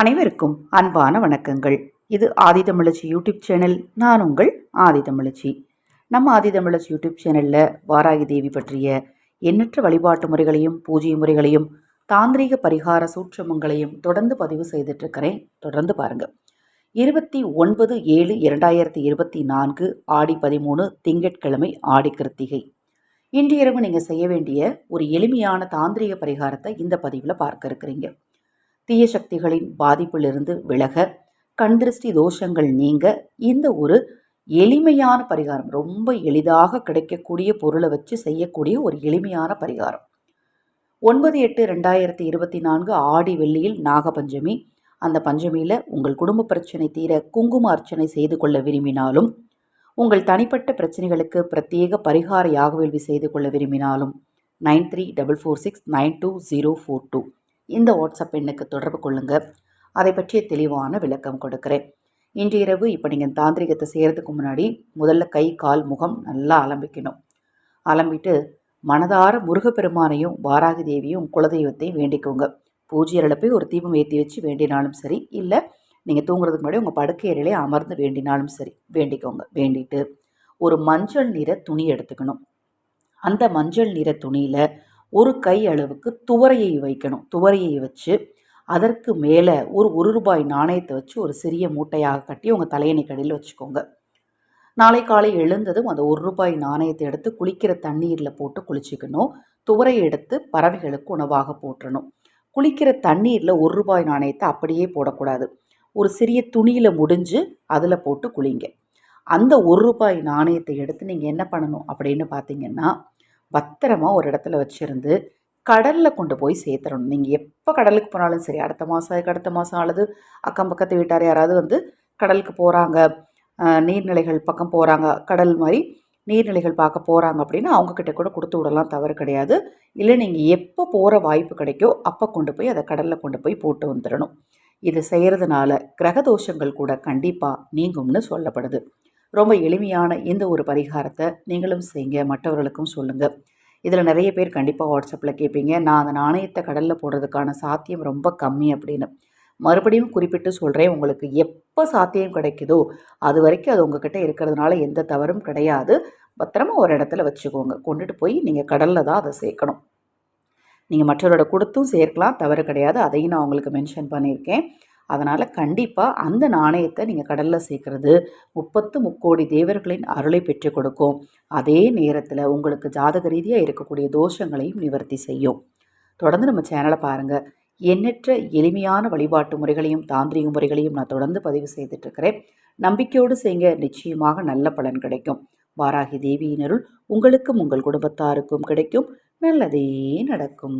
அனைவருக்கும் அன்பான வணக்கங்கள். இது ஆதிதமிழச்சி யூடியூப் சேனல். நான் உங்கள் ஆதிதமிழச்சி நம்ம ஆதிதமிழச்சி யூடியூப் சேனலில் வாராகி தேவி பற்றிய எண்ணற்ற வழிபாட்டு முறைகளையும் பூஜை முறைகளையும் தாந்திரீக பரிகார சூட்சமங்களையும் தொடர்ந்து பதிவு செய்துட்ருக்கிறேன் தொடர்ந்து பாருங்கள் இருபத்தி ஒன்பது ஏழு இரண்டாயிரத்தி இருபத்தி நான்கு ஆடி பதிமூணு திங்கட்கிழமை ஆடி கிருத்திகை. இன்று இரவு நீங்கள் செய்ய வேண்டிய ஒரு எளிமையான தாந்திரிக பரிகாரத்தை இந்த பதிவில் பார்க்க இருக்கிறீங்க. தீய சக்திகளின் பாதிப்பிலிருந்து விலக கண்திருஷ்டி தோஷங்கள் நீங்க இந்த ஒரு எளிமையான பரிகாரம் ரொம்ப எளிதாக கிடைக்கக்கூடிய பொருளை வச்சு செய்யக்கூடிய ஒரு எளிமையான பரிகாரம். ஒன்பது எட்டு ரெண்டாயிரத்தி இருபத்தி நான்கு ஆடி வெள்ளியில் நாகபஞ்சமி. அந்த பஞ்சமியில் உங்கள் குடும்ப பிரச்சனை தீர குங்கும அர்ச்சனை செய்து கொள்ள விரும்பினாலும் உங்கள் தனிப்பட்ட பிரச்சனைகளுக்கு பிரத்யேக பரிகார யாகவேள்வி செய்து கொள்ள விரும்பினாலும் nine three double four six nine two zero four two. இந்த வாட்ஸ்அப் எண்ணுக்கு தொடர்பு கொள்ளுங்கள் அதை பற்றிய தெளிவான விளக்கம் கொடுக்குறேன். இன்று இரவு இப்போ நீங்கள் தாந்திரிகத்தை செய்கிறதுக்கு முன்னாடி முதல்ல கை கால் முகம் நல்லா அலம்பிக்கணும். அலம்பிட்டு மனதார முருகப்பெருமானையும் வாராகி தேவியும் குலதெய்வத்தையும் வேண்டிக்கோங்க. பூஜை அறையில் போய் ஒரு தீபம் ஏற்றி வச்சு வேண்டினாலும் சரி இல்லை நீங்கள் தூங்குறதுக்கு முன்னாடி உங்கள் படுக்கை அறையிலே அமர்ந்து வேண்டினாலும் சரி வேண்டிக்கோங்க. வேண்டிட்டு ஒரு மஞ்சள் நிற துணி எடுத்துக்கணும். அந்த மஞ்சள் நிற துணியில் ஒரு கை அளவுக்கு துவரையை வைக்கணும். துவரையை வச்சு அதற்கு மேலே ஒரு ஒரு ரூபாய் நாணயத்தை வச்சு ஒரு சிறிய மூட்டையாக கட்டி உங்கள் தலையணை கடையில் வச்சுக்கோங்க. நாளை காலை எழுந்ததும் அந்த ஒரு ரூபாய் நாணயத்தை எடுத்து குளிக்கிற தண்ணீரில் போட்டு குளிச்சுக்கணும். துவரை எடுத்து பறவைகளுக்கு உணவாக போட்டுறணும் குளிக்கிற தண்ணீரில் ஒரு ரூபாய் நாணயத்தை அப்படியே போடக்கூடாது. ஒரு சிறிய துணியில் முடிஞ்சு அதில் போட்டு குளிங்க. அந்த ஒரு ரூபாய் நாணயத்தை எடுத்து நீங்கள் என்ன பண்ணணும் அப்படின்னு பார்த்தீங்கன்னா பத்திரமா ஒரு இடத்துல வச்சுருந்து கடலில் கொண்டு போய் சேர்த்துறணும் நீங்கள் எப்போ கடலுக்கு போனாலும் சரி அடுத்த மாதம் அதுக்கு அடுத்த மாதம் அல்லது அக்கம் பக்கத்து வீட்டார் யாராவது வந்து கடலுக்கு போகிறாங்க நீர்நிலைகள் பக்கம் போகிறாங்க கடல் மாதிரி நீர்நிலைகள் பார்க்க போகிறாங்க அப்படின்னா அவங்கக்கிட்ட கூட கொடுத்து விடலாம் தவறு கிடையாது. இல்லை நீங்கள் எப்போ போகிற வாய்ப்பு கிடைக்கோ அப்போ கொண்டு போய் அதை கடலில் கொண்டு போய் போட்டு வந்துடணும். இது செய்கிறதுனால கிரகதோஷங்கள் கூட கண்டிப்பாக நீங்கும்னு சொல்லப்படுது. ரொம்ப எளிமையான இந்த ஒரு பரிகாரத்தை நீங்களும் செய்யுங்க மற்றவர்களுக்கும் சொல்லுங்கள் இதில் நிறைய பேர் கண்டிப்பாக வாட்ஸ்அப்பில் கேட்பீங்க நான் அந்த நாணயத்தை கடலில் போடுறதுக்கான சாத்தியம் ரொம்ப கம்மி அப்படின்னு. மறுபடியும் குறிப்பிட்டு சொல்கிறேன் உங்களுக்கு எப்போ சாத்தியம் கிடைக்குதோ அது வரைக்கும் அது உங்ககிட்ட இருக்கிறதுனால எந்த தவறும் கிடையாது. பத்திரமா ஒரு இடத்துல வச்சுக்கோங்க கொண்டுட்டு போய் நீங்கள் கடலில் தான் அதை சேர்க்கணும். நீங்கள் மற்றவரோட கொடுத்தும் சேர்க்கலாம் தவறு கிடையாது. அதையும் நான் உங்களுக்கு மென்ஷன் பண்ணியிருக்கேன். அதனால் கண்டிப்பாக அந்த நாணயத்தை நீங்கள் கடலில் சேர்க்குறது முப்பத்து முக்கோடி தேவர்களின் அருளை பெற்றுக் கொடுக்கும். அதே நேரத்தில் உங்களுக்கு ஜாதக ரீதியாக இருக்கக்கூடிய தோஷங்களையும் நிவர்த்தி செய்யும். தொடர்ந்து நம்ம சேனலை பாருங்கள் எண்ணற்ற எளிமையான வழிபாட்டு முறைகளையும் தாந்திரிக முறைகளையும் நான் தொடர்ந்து பதிவு செய்துட்ருக்கிறேன் நம்பிக்கையோடு செய்ய நிச்சயமாக நல்ல பலன் கிடைக்கும். வாராகி தேவியினருள் உங்களுக்கும் உங்கள் குடும்பத்தாருக்கும் கிடைக்கும். நல்லதே நடக்கும்.